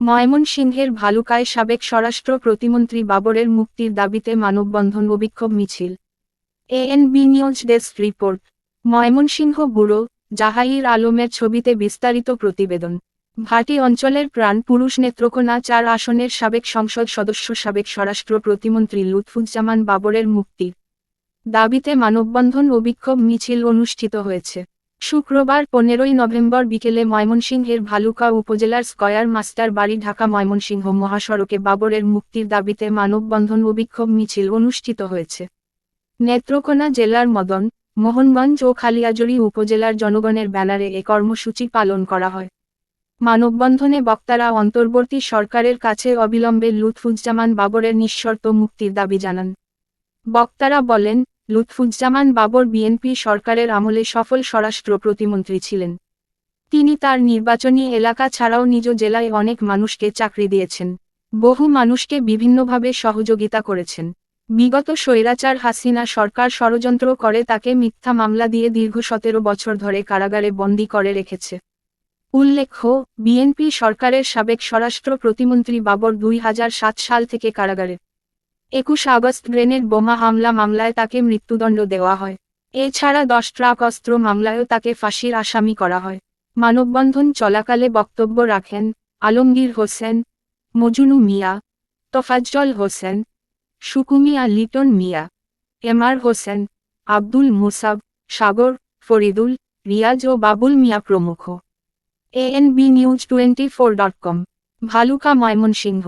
ময়মনসিংহের ভালুকায় সাবেক স্বরাষ্ট্র প্রতিমন্ত্রী বাবরের মুক্তির দাবিতে মানববন্ধন ও বিক্ষোভ মিছিল। ANB news desk report Mymensingh bureau Jahair আলমের ছবিতে বিস্তারিত প্রতিবেদন। ভাটি অঞ্চলের প্রাণ পুরুষ নেত্রকোনা চার আসনের সাবেক সংসদ সদস্য সাবেক স্বরাষ্ট্র প্রতিমন্ত্রী লুৎফুজ্জামান বাবরের মুক্তির দাবিতে মানববন্ধন ও বিক্ষোভ মিছিল অনুষ্ঠিত হয়েছে। শুক্রবার পনেরোই নভেম্বর বিকেলে ময়মনসিংহের ভালুকা উপজেলার স্কয়ার মাস্টার বাড়ি ঢাকা ময়মনসিংহ মহাসড়কে বাবরের মুক্তির দাবিতে মানববন্ধন ও বিক্ষোভ মিছিল অনুষ্ঠিত হয়েছে। নেত্রকোনা জেলার মদন, মোহনগঞ্জ ও খালিয়াজুড়ি উপজেলার জনগণের ব্যানারে এ কর্মসূচি পালন করা হয়। মানববন্ধনে বক্তারা অন্তর্বর্তী সরকারের কাছে অবিলম্বে লুৎফুজ্জামান বাবরের নিঃশর্ত মুক্তির দাবি জানান। বক্তারা বলেন লুৎফুজ্জামান বাবর বিএনপি সরকারের আমলে সফল স্বরাষ্ট্র প্রতিমন্ত্রী ছিলেন। তিনি তার নির্বাচনী এলাকা ছাড়াও নিজ জেলায় অনেক মানুষকে চাকরি দিয়েছেন। বহু মানুষকে বিভিন্নভাবে সহযোগিতা করেছেন। বিগত স্বৈরাচার হাসিনা সরকার ষড়যন্ত্র করে তাকে মিথ্যা মামলা দিয়ে দীর্ঘ সতেরো বছর ধরে কারাগারে বন্দী করে রেখেছে। উল্লেখ্য, বিএনপি সরকারের সাবেক স্বরাষ্ট্র প্রতিমন্ত্রী বাবর দুই হাজার সাত সাল থেকে কারাগারে। একুশ আগস্ট গ্রেনেড বোমা হামলা মামলায় তাকে মৃত্যুদণ্ড দেওয়া হয়। এছাড়া দশ ট্রাক অস্ত্র মামলায়ও তাকে ফাঁসির আসামি করা হয়। মানববন্ধন চলাকালে বক্তব্য রাখেন আলমগীর হোসেন, মজুনু মিয়া, তোফাজ্জল হোসেন, সুকুমিয়া লিটন মিয়া, এমআর হোসেন, আব্দুল মুসাব, সাগর, ফরিদুল, রিয়াজ ও বাবুল মিয়া প্রমুখ। ANB news twenty four dot com, Bhaluka Mymensingh.